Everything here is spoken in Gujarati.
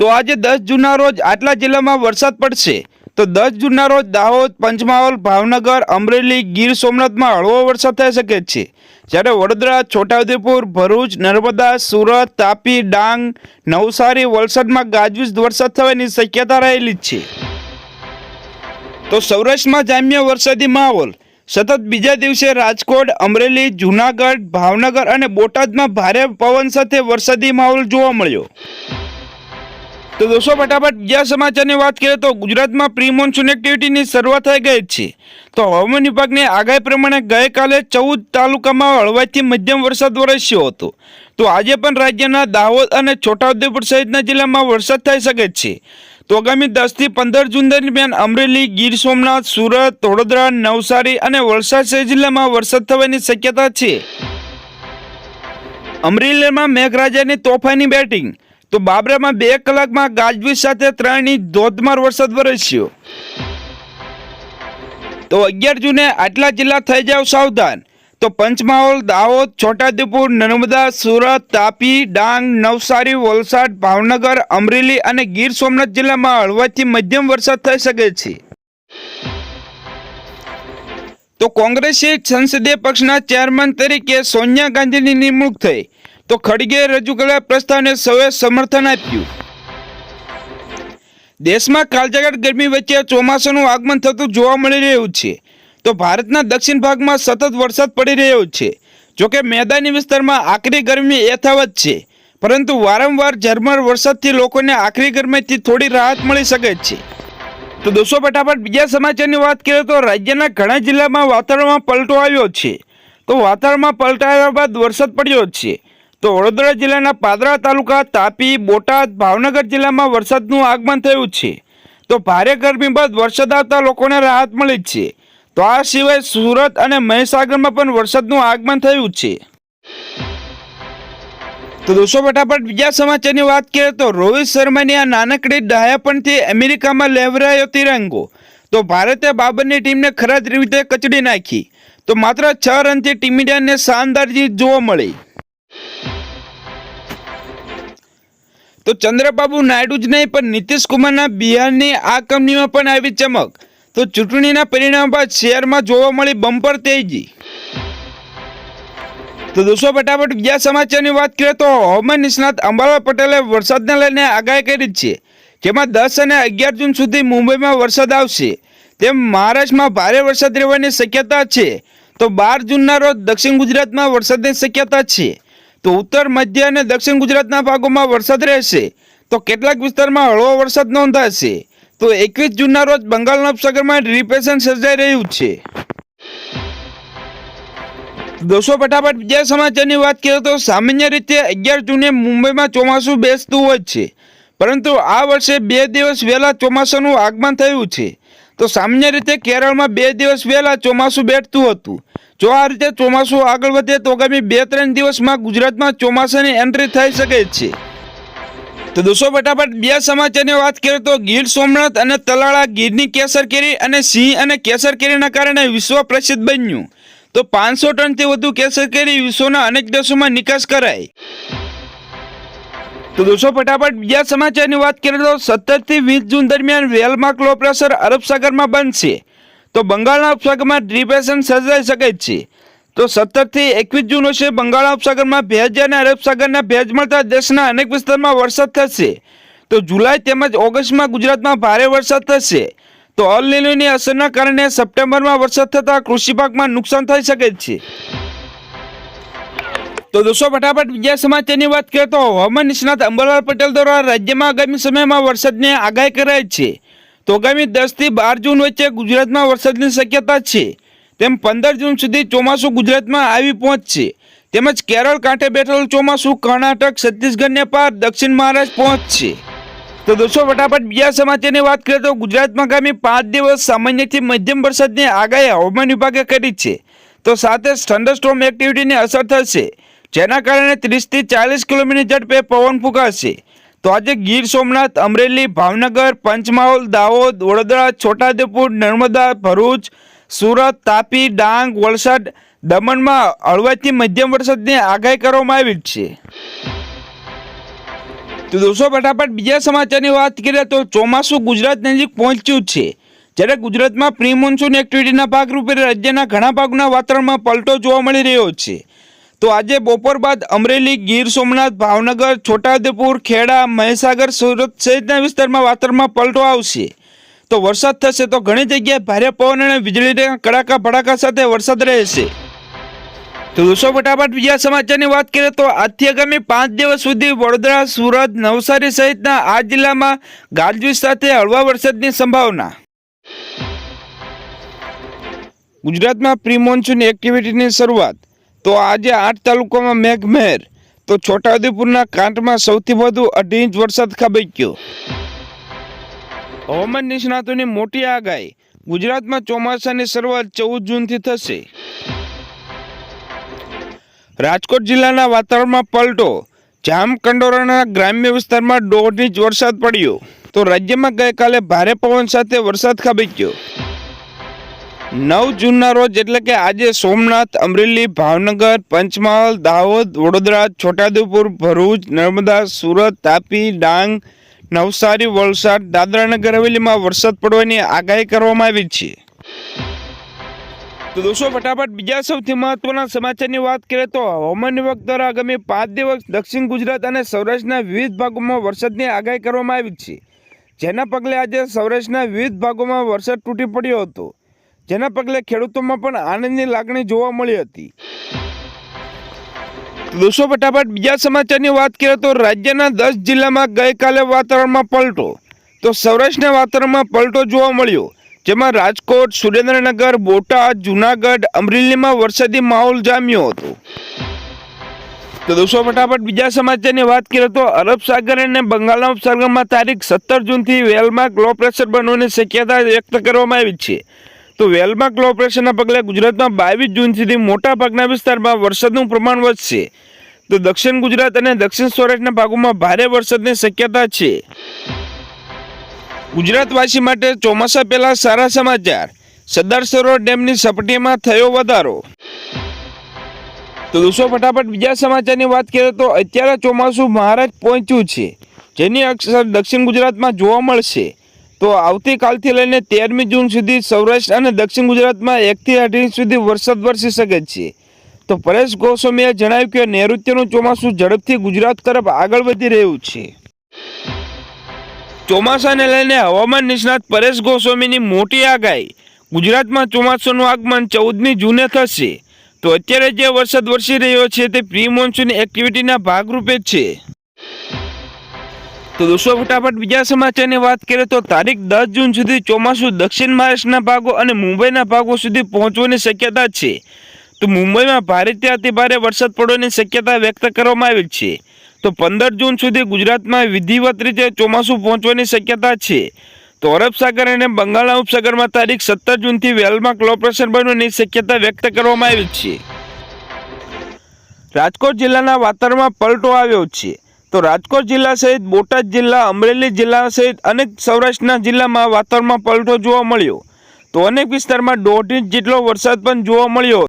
તો આજે દસ જૂનના રોજ આટલા જિલ્લામાં વરસાદ પડશે. તો દસ જૂનના રોજ દાહોદ, પંચમહાલ, ભાવનગર, અમરેલી, ગીર સોમનાથમાં હળવો વરસાદ થઈ શકે છે. જ્યારે વડોદરા, છોટાઉદેપુર, ભરૂચ, નર્મદા, સુરત, તાપી, ડાંગ, નવસારી વલસાડમાં ગાજવીજ વરસાદ થવાની શક્યતા રહેલી છે. તો સૌરાષ્ટ્રમાં જામ્યો વરસાદી માહોલ. સતત બીજા દિવસે રાજકોટ, અમરેલી, જૂનાગઢ, ભાવનગર અને બોટાદમાં ભારે પવન સાથે વરસાદી માહોલ જોવા મળ્યો. તો દોસ્તો, ફટાફટ બીજા સમાચારની વાત કરીએ તો ગુજરાતમાં પ્રી મોન્સૂન એક્ટિવિટીની શરૂઆત થઈ ગઈ છે. તો હવામાન વિભાગની આગાહી પ્રમાણે ગઈકાલે ચૌદ તાલુકામાં હળવાથી મધ્યમ વરસાદ વરસ્યો હતો. તો આજે પણ રાજ્યના દાહોદ અને છોટાઉદેપુર સહિતના જિલ્લામાં વરસાદ થઈ શકે છે. તો આગામી દસથી પંદર જૂન દરમિયાન અમરેલી, ગીર સોમનાથ, સુરત, વડોદરા, નવસારી અને વલસાડ સહિત જિલ્લામાં વરસાદ થવાની શક્યતા છે. અમરેલીમાં મેઘરાજાની તોફાની બેટિંગ તો બાબરામાં બે કલાકમાં ગાજવીજ સાથે ત્રણ ઇંચ ધોધમાર વરસાદ વરસ્યો. તો અગિયાર જૂને આટલા જિલ્લા થઈ જાવ સાવધાન. તો પંચમહાલ, દાહોદ, છોટાઉદેપુર, નર્મદા, સુરત, તાપી, ડાંગ, નવસારી, વલસાડ, ભાવનગર, અમરેલી અને ગીર સોમનાથ જિલ્લામાં હળવાથી મધ્યમ વરસાદ થઈ શકે છે. તો કોંગ્રેસી સંસદીય પક્ષના ચેરમેન તરીકે સોનિયા ગાંધીની નિમણૂક થઈ. તો ખડગે રજૂ કરેલા પ્રસ્તાવને સૌએ સમર્થન આપ્યું. દેશમાં કાળઝાળ ગરમી વચ્ચે ચોમાસાનું આગમન થતું જોવા મળી રહ્યું છે. તો ભારતના દક્ષિણ ભાગમાં સતત વરસાદ પડી રહ્યો છે. જોકે મેદાની વિસ્તારમાં આકરી ગરમી યથાવત છે. પરંતુ વારંવાર ઝરમર વરસાદથી લોકોને આકરી ગરમીથી થોડી રાહત મળી શકે છે. તો દોસ્તો, ફટાફટ બીજા સમાચારની વાત કરીએ તો રાજ્યના ઘણા જિલ્લામાં વાતાવરણમાં પલટો આવ્યો છે. તો વાતાવરણમાં પલટાયા બાદ વરસાદ પડ્યો છે. તો વડોદરા જિલ્લાના પાદરા તાલુકા તાપી, બોટાદ, ભાવનગર જિલ્લામાં વરસાદનું આગમન થયું છે. તો ભારે ગરમી બાદ વરસાદ આવતા લોકોને રાહત મળી છે. તો આ સિવાય સુરત અને મહીસાગરમાં પણ વરસાદનું આગમન થયું છે. તો દોસ્તો ફટાફટ બીજા સમાચારની વાત કરીએ તો રોહિત શર્માની આ નાનકડી ડાયાપણથી અમેરિકામાં લહેરાયો તિરંગો. તો ભારતે બાબરની ટીમને ખરાબ રીતે કચડી નાખી. તો માત્ર છ રનથી ટીમ ઇન્ડિયાને શાનદાર જીત જોવા મળી. તો ચંદ્રબાબુ નાયડુ જ નહીં, પણ નીતિશ કુમારના બિહારની આ કંપનીમાં પણ આવી ચમક. તો ચૂંટણીના પરિણામ બાદ શેરમાં જોવા મળી બમ્પર તેજી. તો દોસ્તો, ફટાફટ બીજા સમાચારની વાત કરીએ તો હવામાન નિષ્ણાત અંબાલાલ પટેલે વરસાદને લઈને આગાહી કરી છે. જેમાં દસ અને અગિયાર જૂન સુધી મુંબઈમાં વરસાદ આવશે. તેમ મહારાષ્ટ્રમાં ભારે વરસાદ રહેવાની શક્યતા છે. તો બાર જૂનના રોજ દક્ષિણ ગુજરાતમાં વરસાદની શક્યતા છે. તો ઉત્તર, મધ્ય અને દક્ષિણ ગુજરાતના ભાગોમાં વરસાદ રહેશે. તો કેટલાક વિસ્તારમાં હળવો વરસાદ નોંધાશે. તો એકવીસ જૂનના રોજ બંગાળના ઉપસાગરમાં ડિપ્રેશન સર્જાઈ રહ્યું છે. દોસ્તો, ફટાફટ બીજા સમાચારની વાત કરીએ તો સામાન્ય રીતે અગિયાર જૂને મુંબઈમાં ચોમાસું બેસતું હોય છે. પરંતુ આ વર્ષે બે દિવસ વહેલા ચોમાસાનું આગમન થયું છે. તો સામાન્ય રીતે કેરળમાં બે દિવસ વહેલા ચોમાસું બેઠતું હતું. જો આ રીતે ચોમાસું આગળ વધે તો આગામી બે ત્રણ દિવસમાં ગુજરાતમાં ચોમાસાની એન્ટ્રી થઈ શકે છે. તો દોસ્તો, ફટાફટ બે સમાચારની વાત કરીએ તો ગીર સોમનાથ અને તલાળા ગીરની કેસર કેરી અને સિંહ અને કેસર કેરીના કારણે વિશ્વ પ્રસિદ્ધ બન્યું. તો પાંચસો ટનથી વધુ કેસર કેરી વિશ્વના અનેક દેશોમાં નિકાસ કરાય તો દોસ્તો, ફટાફટ બીજા સમાચારની વાત કરીએ તો સત્તરથી વીસ જૂન દરમિયાન વેલમાર્ક લો પ્રેશર અરબ સાગરમાં બનશે. તો બંગાળના ઉપસાગરમાં ડિપ્રેશન સર્જાઈ શકે છે. તો સત્તરથી એકવીસ જૂન હશે બંગાળના ઉપસાગરમાં ભેજ અને અરબ સાગરના ભેજ મળતા દેશના અનેક વિસ્તારમાં વરસાદ થશે. તો જુલાઈ તેમજ ઓગસ્ટમાં ગુજરાતમાં ભારે વરસાદ થશે. તો અલ અસરના કારણે સપ્ટેમ્બરમાં વરસાદ થતાં કૃષિ પાકમાં નુકસાન થઈ શકે છે. તો દોસ્તો, ફટાફટ બીજા સમાચારની વાત કરીએ તો હવામાન નિષ્ણાત અંબરલાલ પટેલ દ્વારા રાજ્યમાં આગામી સમયમાં વરસાદની આગાહી કરાઈ છે. તો આગામી દસથી બાર જૂન વચ્ચે ગુજરાતમાં વરસાદની શક્યતા છે. તેમ પંદર જૂન સુધી ચોમાસું ગુજરાતમાં આવી પહોંચશે. તેમજ કેરળ કાંઠે બેઠેલું ચોમાસું કર્ણાટક છત્તીસગઢને પાર દક્ષિણ મહારાષ્ટ્ર પહોંચશે. તો દોસ્તો, ફટાફટ બીજા સમાચારની વાત કરીએ તો ગુજરાતમાં આગામી પાંચ દિવસ સામાન્યથી મધ્યમ વરસાદની આગાહી હવામાન વિભાગે કરી છે. તો સાથે થંડરસ્ટોર્મ એક્ટિવિટીની અસર થશે, જેના કારણે ત્રીસથી ચાલીસ કિલોમીટર ઝડપે પવન ફૂંકાશે. તો આજે ગીર સોમનાથ, અમરેલી, ભાવનગર, પંચમહાલ, દાહોદ, વડોદરા, છોટાઉદેપુર, નર્મદા, ભરૂચ, સુરત, તાપી, ડાંગ, વલસાડ, દમણમાં હળવાથી મધ્યમ વરસાદની આગાહી કરવામાં આવી છે. તો દોસ્તો, ફટાફટ બીજા સમાચારની વાત કરીએ તો ચોમાસું ગુજરાત નજીક પહોંચ્યું છે. જ્યારે ગુજરાતમાં પ્રી મોન્સૂન એક્ટિવિટીના ભાગરૂપે રાજ્યના ઘણા ભાગના વાતાવરણમાં પલટો જોવા મળી રહ્યો છે. તો આજે બપોર બાદ અમરેલી, ગીર સોમનાથ, ભાવનગર, છોટાઉદેપુર, ખેડા, મહીસાગર, સુરત સહિતના વિસ્તારમાં વાતાવરણમાં પલટો આવશે. તો વરસાદ થશે તો ઘણી જગ્યાએ ભારે પવન અને વીજળીના કડાકા ભડાકા સાથે વરસાદ રહેશે. તો દોસ્તો, ફટાફટ બીજા સમાચારની વાત કરીએ તો આજથી આગામી પાંચ દિવસ સુધી વડોદરા, સુરત, નવસારી સહિતના આ જિલ્લામાં ગાજવીજ સાથે હળવા વરસાદની સંભાવના. ગુજરાતમાં પ્રી મોન્સૂન એક્ટિવિટીની શરૂઆત. તો આજે આઠ તાલુકામાં મેઘમહેર. તો છોટાઉદેપુરના કાંઠમાં સૌથી વધુ અઢી ઇંચ વરસાદ ખાબક્યો. હવામાન નિષ્ણાતોની મોટી આગાહી. ગુજરાતમાં ચોમાસાની શરૂઆત ચૌદ જૂનથી થશે. રાજકોટ જિલ્લાના વાતાવરણમાં પલટો. જામકંડોરાના ગ્રામ્ય વિસ્તારમાં દોઢ ઇંચ વરસાદ પડ્યો. તો રાજ્યમાં ગઈકાલે ભારે પવન સાથે વરસાદ ખાબક્યો. નવ જૂનના રોજ એટલે કે આજે સોમનાથ, અમરેલી, ભાવનગર, પંચમહાલ, દાહોદ, વડોદરા, છોટાઉદેપુર, ભરૂચ, નર્મદા, સુરત, તાપી, ડાંગ, નવસારી, વલસાડ દાદરા નગર હવેલીમાં વરસાદ પડવાની આગાહી કરવામાં આવી છે. તો દોસ્તો, ફટાફટ બીજા સૌથી મહત્વના સમાચારની વાત કરીએ તો હવામાન વિભાગ દ્વારા આગામી પાંચ દિવસ દક્ષિણ ગુજરાત અને સૌરાષ્ટ્રના વિવિધ ભાગોમાં વરસાદની આગાહી કરવામાં આવી છે. જેના પગલે આજે સૌરાષ્ટ્રના વિવિધ ભાગોમાં વરસાદ તૂટી પડ્યો હતો. જેના પગલે ખેડૂતોમાં પણ આનંદની લાગણી જોવા મળી હતી. દોસ્તો, ફટાફટ બીજા સમાચારની વાત કરીએ તો રાજ્યના દસ જિલ્લામાં ગઈકાલે વાતાવરણમાં પલટો. તો સૌરાષ્ટ્રના વાતાવરણમાં પલટો જોવા મળ્યો, જેમાં રાજકોટ, સુરેન્દ્રનગર, બોટાદ, જુનાગઢ, અમરેલીમાં વરસાદી માહોલ જામ્યો હતો. તો દોસ્તો, ફટાફટ બીજા સમાચારની વાત કરીએ તો અરબ સાગર અને બંગાળના ઉપસાગરમાં તારીખ સત્તર જૂનથી વેલમાં લો પ્રેશર બનવાની શક્યતા વ્યક્ત કરવામાં આવી છે. તો વેલમાં લો પ્રેશરના પગલે ગુજરાતમાં બાવીસ જૂન સુધી મોટા ભાગના વિસ્તારમાં વરસાદનું પ્રમાણ વધશે. તો દક્ષિણ ગુજરાત અને દક્ષિણ સૌરાષ્ટ્રના ભાગોમાં ભારે વરસાદની શક્યતા છે. ગુજરાતવાસી માટે ચોમાસા પહેલા સારા સમાચાર. સરદાર સરોવર ડેમની સપાટીમાં થયો વધારો. તો દોસ્તો, ફટાફટ બીજા સમાચારની વાત કરીએ તો અત્યારે ચોમાસું મહારાજ પહોંચ્યું છે. જેની અક્ષર દક્ષિણ ગુજરાતમાં જોવા મળશે. તો આવતીકાલથી લઈને તેરમી જૂન સુધી સૌરાષ્ટ્ર અને દક્ષિણ ગુજરાતમાં એકથી અઢી ઇંચ સુધી વરસાદ વરસી શકે છે. તો પરેશ ગોસ્વામીએ જણાવ્યું કે નૈઋત્યનું ચોમાસું ઝડપથી ગુજરાત તરફ આગળ વધી રહ્યું છે. ચોમાસાને લઈને હવામાન નિષ્ણાત પરેશ ગોસ્વામીની મોટી આગાહી. ગુજરાતમાં ચોમાસાનું આગમન ચૌદમી જૂને થશે. તો અત્યારે જે વરસાદ વરસી રહ્યો છે તે પ્રી મોન્સૂન એક્ટિવિટીના ભાગરૂપે છે. તો દોસ્તો, ફટાફટ બીજા સમાચારની વાત કરીએ તો તારીખ દસ જૂન સુધી ચોમાસું દક્ષિણ મહારાષ્ટ્રના ભાગો અને મુંબઈના ભાગો સુધી પહોંચવાની શક્યતા છે. તો મુંબઈમાં ભારેથી અતિ ભારે વરસાદ પડવાની શક્યતા વ્યક્ત કરવામાં આવેલ છે. તો પંદર જૂન સુધી ગુજરાતમાં વિધિવત રીતે ચોમાસું પહોંચવાની શક્યતા છે. તો અરબ સાગર અને બંગાળના ઉપસાગરમાં તારીખ સત્તર જૂનથી વેલમાં લો પ્રેશર બનવાની શક્યતા વ્યક્ત કરવામાં આવેલ છે. રાજકોટ જિલ્લાના વાતાવરણમાં પલટો આવ્યો છે. તો રાજકોટ જિલ્લા સહિત બોટાદ જિલ્લા, અમરેલી જિલ્લા સહિત અનેક સૌરાષ્ટ્રના જિલ્લામાં વાતાવરણમાં પલટો જોવા મળ્યો. તો અનેક વિસ્તારમાં દોઢ ઇંચ જેટલો વરસાદ પણ જોવા મળ્યો.